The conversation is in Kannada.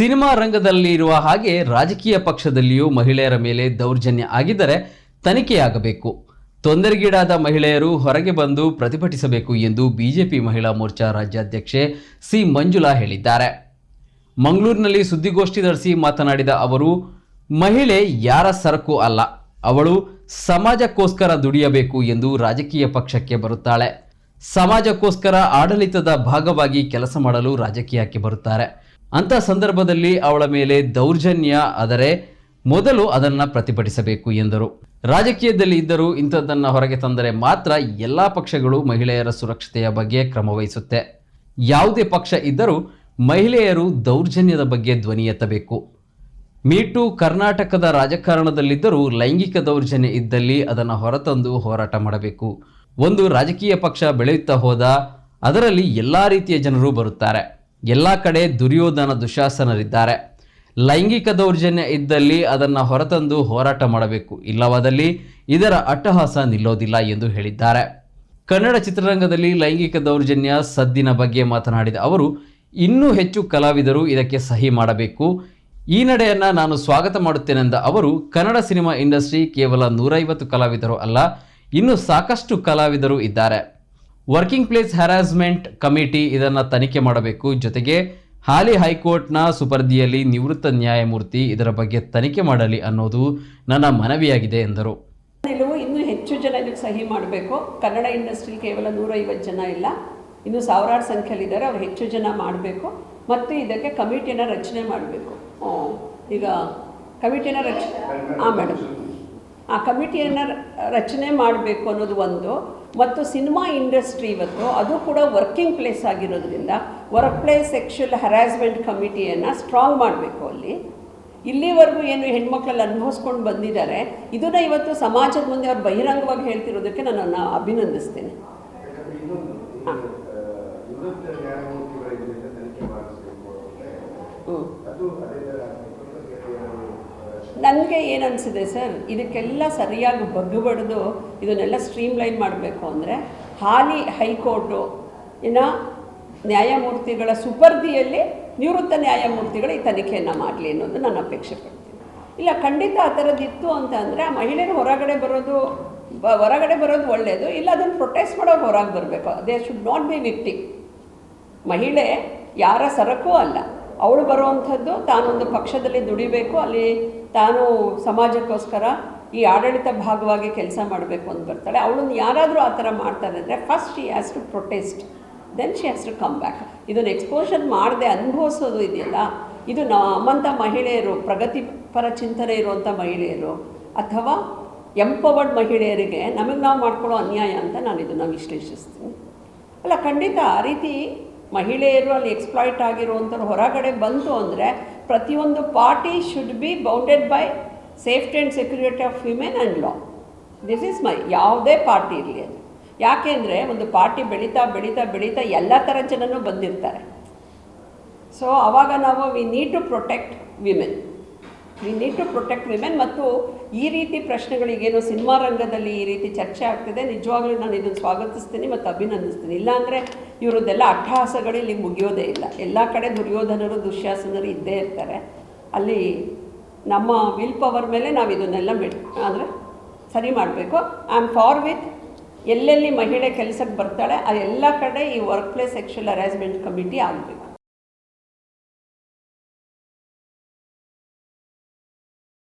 ಸಿನಿಮಾ ರಂಗದಲ್ಲಿ ಇರುವ ಹಾಗೆ ರಾಜಕೀಯ ಪಕ್ಷದಲ್ಲಿಯೂ ಮಹಿಳೆಯರ ಮೇಲೆ ದೌರ್ಜನ್ಯ ಆಗಿದ್ದರೆ ತನಿಖೆಯಾಗಬೇಕು. ತೊಂದರೆಗೀಡಾದ ಮಹಿಳೆಯರು ಹೊರಗೆ ಬಂದು ಪ್ರತಿಭಟಿಸಬೇಕು ಎಂದು ಬಿಜೆಪಿ ಮಹಿಳಾ ಮೋರ್ಚಾ ರಾಜ್ಯಾಧ್ಯಕ್ಷೆ ಸಿ ಮಂಜುಳಾ ಹೇಳಿದ್ದಾರೆ. ಮಂಗಳೂರಿನಲ್ಲಿ ಸುದ್ದಿಗೋಷ್ಠಿ ನಡೆಸಿ ಮಾತನಾಡಿದ ಅವರು, ಮಹಿಳೆ ಯಾರ ಸರಕು ಅಲ್ಲ, ಅವಳು ಸಮಾಜಕ್ಕೋಸ್ಕರ ದುಡಿಯಬೇಕು ಎಂದು ರಾಜಕೀಯ ಪಕ್ಷಕ್ಕೆ ಬರುತ್ತಾಳೆ. ಸಮಾಜಕ್ಕೋಸ್ಕರ ಆಡಳಿತದ ಭಾಗವಾಗಿ ಕೆಲಸ ಮಾಡಲು ರಾಜಕೀಯಕ್ಕೆ ಬರುತ್ತಾರೆ. ಅಂತ ಸಂದರ್ಭದಲ್ಲಿ ಅವಳ ಮೇಲೆ ದೌರ್ಜನ್ಯ ಆದರೆ ಮೊದಲು ಅದನ್ನು ಪ್ರತಿಭಟಿಸಬೇಕು ಎಂದರು. ರಾಜಕೀಯದಲ್ಲಿ ಇದ್ದರೂ ಇಂಥದ್ದನ್ನು ಹೊರಗೆ ತಂದರೆ ಮಾತ್ರ ಎಲ್ಲ ಪಕ್ಷಗಳು ಮಹಿಳೆಯರ ಸುರಕ್ಷತೆಯ ಬಗ್ಗೆ ಕ್ರಮವಹಿಸುತ್ತೆ ಯಾವುದೇ ಪಕ್ಷ ಇದ್ದರೂ ಮಹಿಳೆಯರು ದೌರ್ಜನ್ಯದ ಬಗ್ಗೆ ಧ್ವನಿ ಎತ್ತಬೇಕು. ಮೀಟು ಕರ್ನಾಟಕದ ರಾಜಕಾರಣದಲ್ಲಿದ್ದರೂ ಲೈಂಗಿಕ ದೌರ್ಜನ್ಯ ಇದ್ದಲ್ಲಿ ಅದನ್ನು ಹೊರತಂದು ಹೋರಾಟ ಮಾಡಬೇಕು. ಒಂದು ರಾಜಕೀಯ ಪಕ್ಷ ಬೆಳೆಯುತ್ತಾ ಹೋದ ಅದರಲ್ಲಿ ಎಲ್ಲ ರೀತಿಯ ಜನರು ಬರುತ್ತಾರೆ. ಎಲ್ಲ ಕಡೆ ದುರ್ಯೋಧನ ದುಶಾಸನರಿದ್ದಾರೆ. ಲೈಂಗಿಕ ದೌರ್ಜನ್ಯ ಇದ್ದಲ್ಲಿ ಅದನ್ನು ಹೊರತಂದು ಹೋರಾಟ ಮಾಡಬೇಕು. ಇಲ್ಲವಾದಲ್ಲಿ ಇದರ ಅಟ್ಟಹಾಸ ನಿಲ್ಲೋದಿಲ್ಲ ಎಂದು ಹೇಳಿದ್ದಾರೆ. ಕನ್ನಡ ಚಿತ್ರರಂಗದಲ್ಲಿ ಲೈಂಗಿಕ ದೌರ್ಜನ್ಯ ಸದ್ದಿನ ಬಗ್ಗೆ ಮಾತನಾಡಿದ ಅವರು, ಇನ್ನೂ ಹೆಚ್ಚು ಕಲಾವಿದರು ಇದಕ್ಕೆ ಸಹಿ ಮಾಡಬೇಕು. ಈ ನಡೆಯನ್ನು ನಾನು ಸ್ವಾಗತ ಮಾಡುತ್ತೇನೆಂದ ಅವರು, ಕನ್ನಡ ಸಿನಿಮಾ ಇಂಡಸ್ಟ್ರಿ ಕೇವಲ ನೂರೈವತ್ತು ಕಲಾವಿದರು ಅಲ್ಲ, ಇನ್ನೂ ಸಾಕಷ್ಟು ಕಲಾವಿದರು ಇದ್ದಾರೆ. ವರ್ಕಿಂಗ್ ಪ್ಲೇಸ್ ಹ್ಯಾರಾಸ್ಮೆಂಟ್ ಕಮಿಟಿ ಇದನ್ನು ತನಿಖೆ ಮಾಡಬೇಕು. ಜೊತೆಗೆ ಹಾಲಿ ಹೈಕೋರ್ಟ್ನ ಸುಪರ್ದಿಯಲ್ಲಿ ನಿವೃತ್ತ ನ್ಯಾಯಮೂರ್ತಿ ಇದರ ಬಗ್ಗೆ ತನಿಖೆ ಮಾಡಲಿ ಅನ್ನೋದು ನನ್ನ ಮನವಿಯಾಗಿದೆ ಎಂದರು. ನಿಲುವು ಇನ್ನೂ ಹೆಚ್ಚು ಜನ ಇದಕ್ಕೆ ಸಹಿ ಮಾಡಬೇಕು. ಕನ್ನಡ ಇಂಡಸ್ಟ್ರಿ ಕೇವಲ ನೂರೈವತ್ತು ಜನ ಇಲ್ಲ. ಇನ್ನು ಸಾವಿರಾರು ಸಂಖ್ಯೆಯಲ್ಲಿದ್ದಾರೆ. ಅವ್ರು ಹೆಚ್ಚು ಜನ ಮಾಡಬೇಕು. ಮತ್ತು ಇದಕ್ಕೆ ಕಮಿಟಿಯನ್ನು ರಚನೆ ಮಾಡಬೇಕು. ಈಗ ಕಮಿಟಿನ ರಚನೆ ಹಾಂ ಮೇಡಮ್ ಆ, ಕಮಿಟಿಯನ್ನು ರಚನೆ ಮಾಡಬೇಕು ಅನ್ನೋದು ಒಂದು. ಮತ್ತು ಸಿನಿಮಾ ಇಂಡಸ್ಟ್ರಿ ಇವತ್ತು ಅದು ಕೂಡ ವರ್ಕಿಂಗ್ ಪ್ಲೇಸ್ ಆಗಿರೋದ್ರಿಂದ ವರ್ಕ್ ಪ್ಲೇಸ್ ಸೆಕ್ಷುವಲ್ ಹರಾಸ್ಮೆಂಟ್ ಕಮಿಟಿಯನ್ನು ಸ್ಟ್ರಾಂಗ್ ಮಾಡಬೇಕು ಅಲ್ಲಿ. ಇಲ್ಲಿವರೆಗೂ ಏನು ಹೆಣ್ಮಕ್ಳಲ್ಲಿ ಅನುಭವಿಸ್ಕೊಂಡು ಬಂದಿದ್ದಾರೆ ಇದನ್ನು ಇವತ್ತು ಸಮಾಜದ ಮುಂದೆ ಅವ್ರು ಬಹಿರಂಗವಾಗಿ ಹೇಳ್ತಿರೋದಕ್ಕೆ ನಾನು ಅಭಿನಂದಿಸ್ತೇನೆ. ಹಾಂ ಹ್ಞೂ ನನಗೆ ಏನು ಅನಿಸಿದೆ ಸರ್, ಇದಕ್ಕೆಲ್ಲ ಸರಿಯಾಗಿ ಬಗ್ಗಬಡ್ದು ಇದನ್ನೆಲ್ಲ ಸ್ಟ್ರೀಮ್ಲೈನ್ ಮಾಡಬೇಕು ಅಂದರೆ ಹಾಲಿ ಹೈಕೋರ್ಟು, ಇನ್ನು ನ್ಯಾಯಮೂರ್ತಿಗಳ ಸುಪರ್ದಿಯಲ್ಲಿ ನಿವೃತ್ತ ನ್ಯಾಯಮೂರ್ತಿಗಳು ಈ ತನಿಖೆಯನ್ನು ಮಾಡಲಿ ಅನ್ನೋದು ನಾನು ಅಪೇಕ್ಷೆ ಪಡ್ತೀನಿ. ಇಲ್ಲ, ಖಂಡಿತ ಆ ಥರದ್ದಿತ್ತು ಅಂತ ಅಂದರೆ ಆ ಮಹಿಳೆಯರು ಹೊರಗಡೆ ಬರೋದು ಹೊರಗಡೆ ಬರೋದು ಒಳ್ಳೆಯದು ಇಲ್ಲ ಅದನ್ನು ಪ್ರೊಟೆಸ್ಟ್ ಮಾಡೋರು ಹೊರಗೆ ಬರಬೇಕು. They should not be victim ಮಹಿಳೆ ಯಾರ ಸರಕು ಅಲ್ಲ. ಅವಳು ಬರುವಂಥದ್ದು ತಾನೊಂದು ಪಕ್ಷದಲ್ಲಿ ದುಡಿಬೇಕು, ಅಲ್ಲಿ ತಾನು ಸಮಾಜಕ್ಕೋಸ್ಕರ ಈ ಆಡಳಿತ ಭಾಗವಾಗಿ ಕೆಲಸ ಮಾಡಬೇಕು ಅಂತ ಬರ್ತಾಳೆ. ಅವಳನ್ನು ಯಾರಾದರೂ ಆ ಥರ ಮಾಡ್ತಾರೆ ಅಂದರೆ first she has to protest then she has to come back ಇದನ್ನು ಎಕ್ಸ್ಪೋಷನ್ ಮಾಡದೆ ಅನುಭವಿಸೋದು ಇದೆಯಲ್ಲ? ಇದು ನಮ್ಮಂಥ ಮಹಿಳೆಯರು, ಪ್ರಗತಿಪರ ಚಿಂತನೆ ಇರುವಂಥ ಮಹಿಳೆಯರು ಅಥವಾ ಎಂಪವರ್ಡ್ ಮಹಿಳೆಯರಿಗೆ ನಮಗೆ ನಾವು ಮಾಡ್ಕೊಳ್ಳೋ ಅನ್ಯಾಯ ಅಂತ ನಾನು ಇದನ್ನು ವಿಶ್ಲೇಷಿಸ್ತೀನಿ. ಅಲ್ಲ, ಖಂಡಿತ ಆ ರೀತಿ ಮಹಿಳೆಯರು ಅಲ್ಲಿ ಎಕ್ಸ್ಪ್ಲಾಯ್ಟ್ ಆಗಿರುವಂಥವ್ರು ಹೊರಗಡೆ ಬಂತು ಅಂದರೆ ಪ್ರತಿಯೊಂದು party should be bounded by safety and security of women and law this is my ಯಾವುದೇ ಪಾರ್ಟಿ ಇರಲಿ ಅದು. ಯಾಕೆಂದರೆ ಒಂದು ಪಾರ್ಟಿ ಬೆಳೀತಾ ಬೆಳೀತಾ ಬೆಳೀತಾ ಎಲ್ಲ ಥರ ಜನನೂ ಬಂದಿರ್ತಾರೆ. ಸೊ ಆವಾಗ ನಾವು we need to protect women we need to protect women ಮತ್ತು ಈ ರೀತಿ ಪ್ರಶ್ನೆಗಳಿಗೇನು ಸಿನಿಮಾ ರಂಗದಲ್ಲಿ ಈ ರೀತಿ ಚರ್ಚೆ ಆಗ್ತಿದೆ, ನಿಜವಾಗ್ಲೂ ನಾನು ಇದನ್ನು ಸ್ವಾಗತಿಸ್ತೀನಿ ಮತ್ತು ಅಭಿನಂದಿಸ್ತೀನಿ. ಇಲ್ಲಾಂದರೆ ಇವರದ್ದೆಲ್ಲ ಅಟ್ಟಹಾಸಗಳು ಇಲ್ಲಿ ಮುಗಿಯೋದೇ ಇಲ್ಲ. ಎಲ್ಲ ಕಡೆ ದುರ್ಯೋಧನರು, ದುಶ್ಯಾಸನರು ಇದ್ದೇ ಇರ್ತಾರೆ. ಅಲ್ಲಿ ನಮ್ಮ ವಿಲ್ ಪವರ್ ಮೇಲೆ ನಾವು ಇದನ್ನೆಲ್ಲ ಮೆಡ್ ಅಂದರೆ ಸರಿ ಮಾಡಬೇಕು. ಐ ಆಮ್ ಫಾರ್ ವಿತ್ ಎಲ್ಲೆಲ್ಲಿ ಮಹಿಳೆ ಕೆಲಸಕ್ಕೆ ಬರ್ತಾಳೆ, ಆ ಎಲ್ಲ ಕಡೆ ಈ work place sexual harassment committee ಆಗಬೇಕು.